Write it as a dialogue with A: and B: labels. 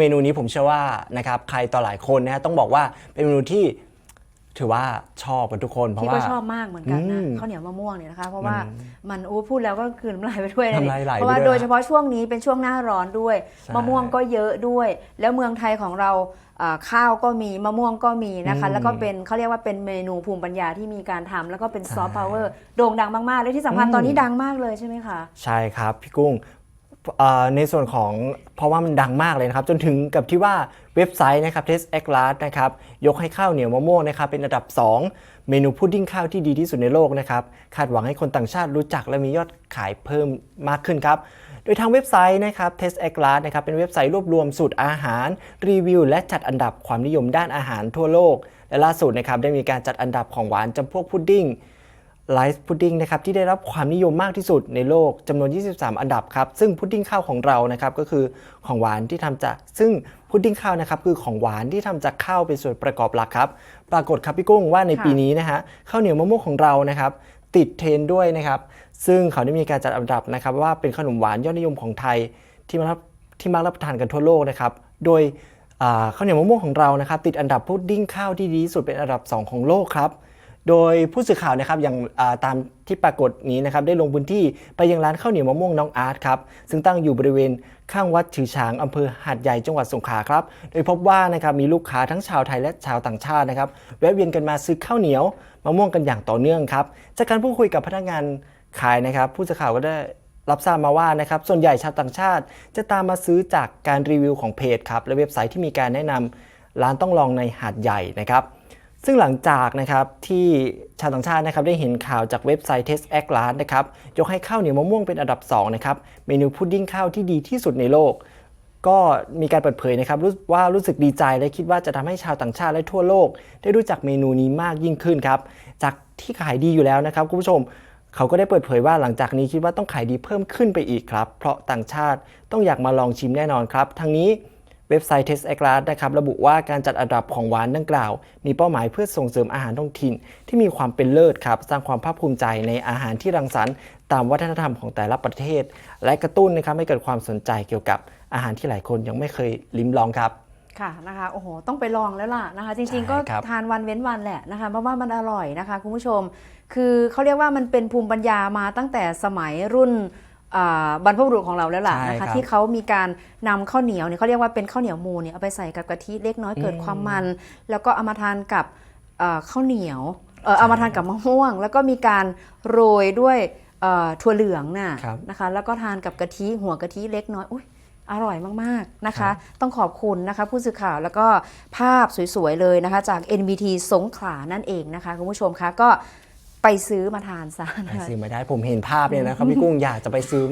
A: เมนูนี้ผมเชื่อว่านะครับใครต่อหลายคนนะฮะต้องบอกว่าเป็นเมนูที่ถือว่าชอบกันทุกคนเพราะ
B: พี่
A: ว่า
B: ก็ชอบมากเหมือนกันนะ
A: อืม
B: ข้าวเหนียวมะม่วงเนี่ยนะคะ เพราะว่ามันโอ้พูดแล้วก็คืนน้ำลายไปด้วยนะ
A: น้ำลายไหล
B: เพราะว่า
A: ไปด้วย
B: โดยเฉพาะช่วงนี้เป็นช่วงหน้าร้อนด้วย
A: ใช่
B: มะม่วงก็เยอะด้วย แล้วเมืองไทยของเราอ่าข้าวก็มีมะม่วงก็มีนะคะ
A: อืม
B: แล้วก็เป็นเขาเรียกว่าเป็นเมนูภูมิปัญญาที่มีการทำแล้วก็เป็นซอฟต์
A: ใช่
B: พาวเวอร์โด่งดังมากๆและที่สำคัญ
A: อืม
B: ตอนนี้ดังมากเลยใช่ไหมคะ
A: ใช่ครับ พี่กุ้งเอ่อ ในส่วนของเพราะว่ามันดังมากเลยนะครับ จนถึงกับที่ว่าเว็บไซต์นะครับ Test a c l a s นะครับ ยกให้ข้าวเหนียวมะม่วงนะครับ เป็นอันดับ 2 เมนูพุดดิ้งข้าวที่ดีที่สุดในโลกนะครับ คาดหวังให้คนต่างชาติรู้จักและมียอดขายเพิ่มมากขึ้นครับ โดยทางเว็บไซต์นะครับ Test a c l a s นะครับ เป็นเว็บไซต์รวบรวมสูตรอาหาร รีวิว และจัดอันดับความนิยมด้านอาหารทั่วโลก และล่าสุดนะครับได้มีการจัดอันดับของหวานจำพวกพุดดิ้ง ไลซ์พุดดิ้งนะครับที่ได้รับความนิยมมากที่สุดในโลกจำนวน 23 อันดับครับ ซึ่งพุดดิ้งข้าวของเรานะครับก็คือของหวานที่ทำจาก ซึ่งพุดดิ้งข้าวนะครับคือของหวานที่ทำจากข้าวเป็นส่วนประกอบหลักครับ ปรากฏครับพี่กุ้งว่าใน
B: ค่ะ
A: ปีนี้นะฮะข้าวเหนียวมะม่วงของเรานะครับติดเทรนด์ด้วยนะครับ ซึ่งเขาได้มีการจัดอันดับนะครับ ว่าเป็นขนมหวานยอดนิยมของไทยที่มารับที่มักรับประทานกันทั่วโลกนะครับ โดยอ่าข้าวเหนียวมะม่วงของเรานะครับ ติดอันดับพุดดิ้งข้าวที่ดีที่สุดเป็นอันดับสองของโลกครับ โดยผู้สื่อข่าวนะครับอย่างาตามที่ปรากฏนี้นะครับได้ลงพื้นที่ไปยังร้านข้าวเหนียวมะม่วงน้องอาร์ตครับซึ่งตั้งอยู่บริเวณข้างวัดฉือฉางอำเภอหาดใหญ่จังหวัดสงขลาครับโดยพบว่านะครับมีลูกค้าทั้งชาวไทยและชาวต่างชาตินะครับแวะเวียนกันมาซื้อข้าวเหนียวมะม่วงกันอย่างต่อเนื่องครับจากการพูดคุยกับพนักงานขายนะครับ ผู้สื่อข่าวก็ได้รับทราบมาว่านะครับส่วนใหญ่ชาวต่างชาติ จะตามมาซื้อจากการรีวิวของเพจครับและเว็บไซต์ที่มีการแนะนำร้านต้องลองในหาดใหญ่นะครับ ซึ่งหลังจากนะครับที่ชาวต่างชาตินะครับได้เห็นข่าวจากเว็บไซต์ Test a c l a s นะครับยกให้ข้าวเหนียวมะม่วงเป็นอันดับ2นะครับเมนูพุดดิ้งข้าวที่ดีที่สุดในโลก ก็มีการเปิดเผยนะครับว่ารู้สึกดีใจและคิดว่าจะทำให้ชาวต่างชาติและทั่วโลก ได้รู้จักเมนูนี้มากยิ่งขึ้นครับจากที่ขายดีอยู่แล้วนะครับคุณผู้ชมเขาก็ได้เปิดเผยว่าหลังจากนี้คิดว่าต้องขายดีเพิ่มขึ้นไปอีกครับ เพราะต่างชาติต้องอยากมาลองชิมแน่นอนครับทั้งนี้ เว็บไซต์ Test a c l a s นะครับระบุว่าการจัดอันดับของหวานดังกล่าว มีเป้าหมายเพื่อส่งเสริมอาหารท้องถิ่น ที่มีความเป็นเลิศครับสร้างความภาคภูมิใจในอาหารที่รังสรรค์ตามวัฒนธรรมของแต่ละประเทศ และกระตุ้นนะครับให้เกิดความสนใจเกี่ยวกับอาหารที่หลายคนยังไม่เคยลิ้มลองครับ
B: ค่ะนะคะโอ้โหต้องไปลองแล้วล่ะนะคะ จริง
A: ใช่
B: ๆก็
A: ครับ
B: ทานวันเว้นวันแหละนะคะเพราะว่ามันอร่อยนะคะคุณผู้ชม คือเขาเรียกว่ามันเป็นภูมิปัญญามาตั้งแต่สมัยรุ่นอ่า บรรพบุรุษของเราแล้วล่ะ
A: ใช่
B: นะ
A: ครั
B: คะ
A: บ
B: ที่เขามีการนำข้าวเหนียวเนี่ยเขาเรียกว่าเป็นข้าวเหนียวมูลเนี่ยเอาไปใส่กับกะทิเล็กน้อยเกิดความมัน แล้วก็เอามาทานกับเอ่อข้าวเหนียวเอ่อเอามาทานกับมะม่วง แล้วก็มีการโรยด้วยเอ่อถั่วเหลืองน่ะ
A: ครับ
B: นะคะ แล้วก็ทานกับกะทิหัวกะทิเล็กน้อยอุ้ยอร่อยมาก ๆ นะ
A: ครั
B: คะ
A: บ
B: ต้องขอบคุณนะคะผู้สื่อข่าวแล้วก็ภาพสวย ๆ เลยนะคะ จาก NBT สงขลานั่นเองนะคะ คุณผู้ชมคะก็ ไปซื้อมาทานซะ
A: ไป
B: คะ
A: ซื้อมาได้ผมเห็นภาพเนี่ยนะครับพี่กุ้งอยากจะไปซื้อมาก